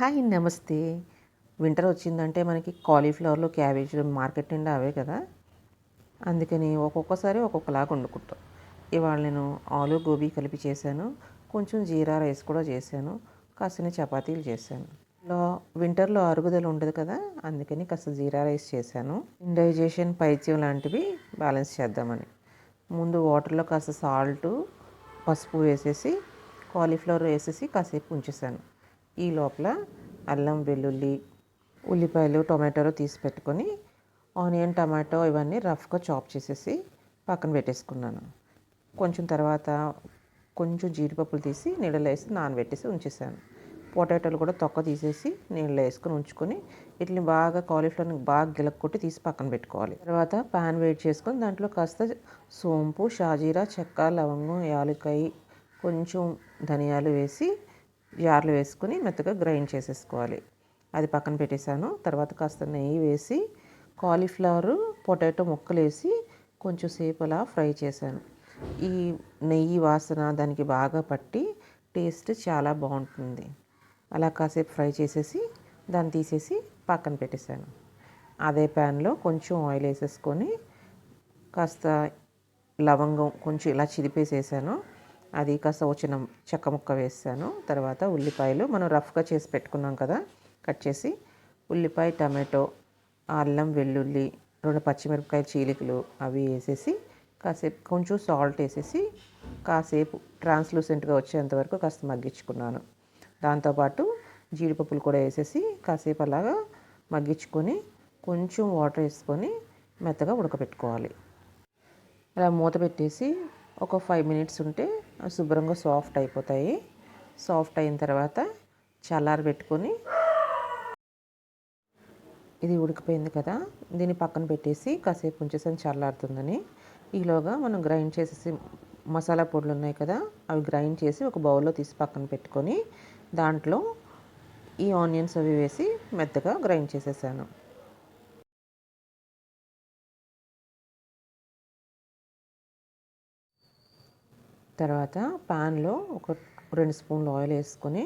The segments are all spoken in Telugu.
హాయ్ నమస్తే. వింటర్ వచ్చిందంటే మనకి కాలీఫ్లవర్లు క్యాబేజీలు మార్కెట్ నిండా అవే కదా? అందుకని ఒక్కొక్కసారి ఒక్కొక్కలాగా వండుకుంటాం. ఇవాళ నేను ఆలు గోబీ కలిపి చేశాను. కొంచెం జీరా రైస్ కూడా చేశాను. కాసిన చపాతీలు చేశాను. లో వింటర్లో అరుగుదల ఉండదు కదా? అందుకని కాస్త జీరా రైస్ చేశాను. ఇండైజేషన్ పైత్యం లాంటివి బ్యాలెన్స్ చేద్దామని. ముందు వాటర్లో కాస్త సాల్ట్ పసుపు వేసేసి కాలీఫ్లవర్ వేసేసి కాసేపు ఉంచేసాను ఈ లోపల అల్లం వెల్లుల్లి ఉల్లిపాయలు టొమాటోలు తీసి పెట్టుకొని ఆనియన్ టమాటో ఇవన్నీ రఫ్గా చాప్ చేసేసి పక్కన పెట్టేసుకున్నాను. కొంచెం తర్వాత కొంచెం జీడిపప్పులు తీసి నీళ్ళలో వేసి నానబెట్టేసి ఉంచేసాను. పొటాటోలు కూడా తొక్క తీసేసి నీళ్ళలో వేసుకొని ఉంచుకొని వీటిని బాగా కాలీఫ్లవర్ని బాగా గిలక్కొట్టి తీసి పక్కన పెట్టుకోవాలి. తర్వాత పాన్ వేడి చేసుకొని దాంట్లో కాస్త సోంపు షాజీరా చెక్క లవంగం యాలకాయ కొంచెం ధనియాలు వేసి జార్లు వేసుకుని మెత్తగా గ్రైండ్ చేసేసుకోవాలి. అది పక్కన పెట్టేశాను. తర్వాత కాస్త నెయ్యి వేసి కాలీఫ్లవర్ పొటాటో ముక్కలు వేసి కొంచెం సేపు అలా ఫ్రై చేశాను. ఈ నెయ్యి వాసన దానికి బాగా పట్టి టేస్ట్ చాలా బాగుంటుంది. అలా కాసేపు ఫ్రై చేసేసి దాన్ని తీసేసి పక్కన పెట్టేశాను. అదే ప్యాన్లో కొంచెం ఆయిల్ వేసేసుకొని కాస్త లవంగం కొంచెం ఇలా చిదిపేసేసాను. అది కాస్త వచ్చిన చెక్క ముక్క వేసాను. తర్వాత ఉల్లిపాయలు మనం రఫ్గా చేసి పెట్టుకున్నాం కదా కట్ చేసి ఉల్లిపాయ టమాటో అల్లం వెల్లుల్లి రెండు పచ్చిమిరపకాయ చీలికలు అవి వేసేసి కాసేపు కొంచెం సాల్ట్ వేసేసి కాసేపు ట్రాన్స్లూసెంట్గా వచ్చేంత వరకు కాస్త మగ్గించుకున్నాను. దాంతోపాటు జీడిపప్పులు కూడా వేసేసి కాసేపు అలాగా మగ్గించుకొని కొంచెం వాటర్ వేసుకొని మెత్తగా ఉడకబెట్టుకోవాలి. అలా మూత పెట్టేసి ఒక ఫైవ్ మినిట్స్ ఉంటే శుభ్రంగా సాఫ్ట్ అయిపోతాయి. సాఫ్ట్ అయిన తర్వాత చల్లారి పెట్టుకొని ఇది ఉడికిపోయింది కదా దీన్ని పక్కన పెట్టేసి కాసేపు ఉంచేసాను చల్లారుతుందని. ఈలోగా మనం గ్రైండ్ చేసేసి మసాలా పొడులు ఉన్నాయి కదా అవి గ్రైండ్ చేసి ఒక బౌల్లో తీసి పక్కన పెట్టుకొని దాంట్లో ఈ ఆనియన్స్ అవి వేసి మెత్తగా గ్రైండ్ చేసేసాను. తర్వాత పాన్లో ఒక రెండు స్పూన్లు ఆయిల్ వేసుకొని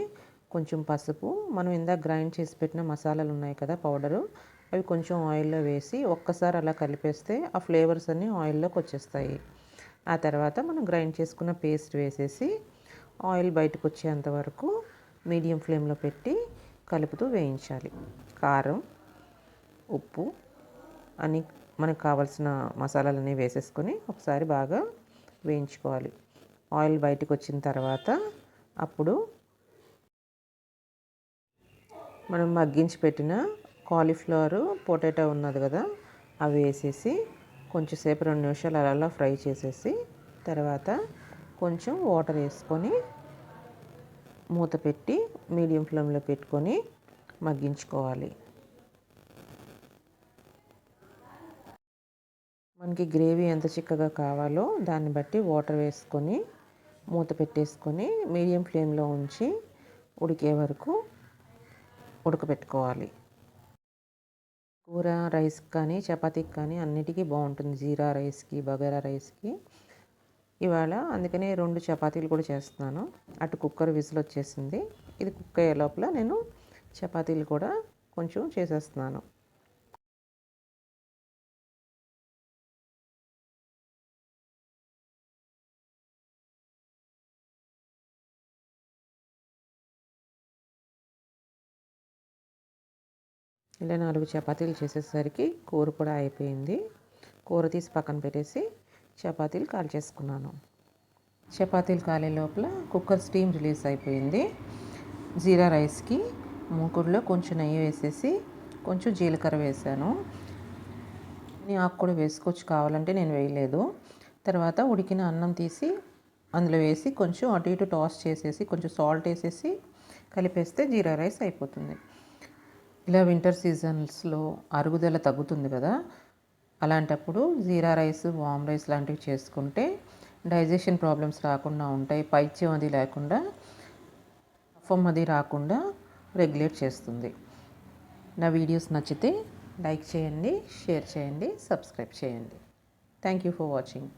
కొంచెం పసుపు. మనం ఇందాక గ్రైండ్ చేసి పెట్టిన మసాలాలు ఉన్నాయి కదా పౌడరు. అవి కొంచెం ఆయిల్లో వేసి ఒక్కసారి అలా కలిపేస్తే ఆ ఫ్లేవర్స్ అన్నీ ఆయిల్లోకి వచ్చేస్తాయి. ఆ తర్వాత మనం గ్రైండ్ చేసుకున్న పేస్ట్ వేసేసి ఆయిల్ బయటకు వచ్చేంత వరకు మీడియం ఫ్లేమ్లో పెట్టి కలుపుతూ వేయించాలి. కారం ఉప్పు అని మనకు కావాల్సిన మసాలాలన్నీ వేసేసుకొని ఒకసారి బాగా వేయించుకోవాలి. ఆయిల్ బయటకు వచ్చిన తర్వాత అప్పుడు మనం మగ్గించి పెట్టిన కాలీఫ్లవర్ పొటాటో ఉన్నది కదా అవి వేసేసి కొంచెంసేపు రెండు నిమిషాలు అలా ఫ్రై చేసేసి తర్వాత కొంచెం వాటర్ వేసుకొని మూత పెట్టి మీడియం ఫ్లేమ్లో పెట్టుకొని మగ్గించుకోవాలి. మనకి గ్రేవీ ఎంత చిక్కగా కావాలో దాన్ని బట్టి వాటర్ వేసుకొని మూత పెట్టేసుకొని మీడియం ఫ్లేమ్లో ఉంచి ఉడికే వరకు ఉడకబెట్టుకోవాలి. కూర రైస్ కానీ చపాతీకి కానీ అన్నిటికీ బాగుంటుంది. జీరా రైస్కి బగారా రైస్కి. ఇవాళ అందుకనే రెండు చపాతీలు కూడా చేస్తున్నాను. అటు కుక్కర్ విజిల్ వచ్చేసింది. ఇది కుక్ అయ్యే లోపల నేను చపాతీలు కూడా కొంచెం చేసేస్తున్నాను. ఇలా నాలుగు చపాతీలు చేసేసరికి కూర కూడా అయిపోయింది. కూర తీసి పక్కన పెట్టేసి చపాతీలు కాల్ చేసుకున్నాను. చపాతీలు కాలే లోపల కుక్కర్ స్టీమ్ రిలీజ్ అయిపోయింది. జీరా రైస్కి మూకుడులో కొంచెం నెయ్యి వేసేసి కొంచెం జీలకర్ర వేసాను. ఆకు కూడా వేసుకోవచ్చు కావాలంటే నేను వేయలేదు. తర్వాత ఉడికిన అన్నం తీసి అందులో వేసి కొంచెం అటు ఇటు టాస్ చేసేసి కొంచెం సాల్ట్ వేసేసి కలిపేస్తే జీరా రైస్ అయిపోతుంది. ఇలా వింటర్ సీజన్స్లో అరుగుదల తగ్గుతుంది కదా అలాంటప్పుడు జీరా రైస్ వామ్ రైస్ లాంటివి చేసుకుంటే డైజెషన్ ప్రాబ్లమ్స్ రాకుండా ఉంటాయి పైత్యం అది లేకుండా కఫం అది రాకుండా రెగ్యులేట్ చేస్తుంది. నా వీడియోస్ నచ్చితే లైక్ చేయండి షేర్ చేయండి సబ్స్క్రైబ్ చేయండి. Thank you for watching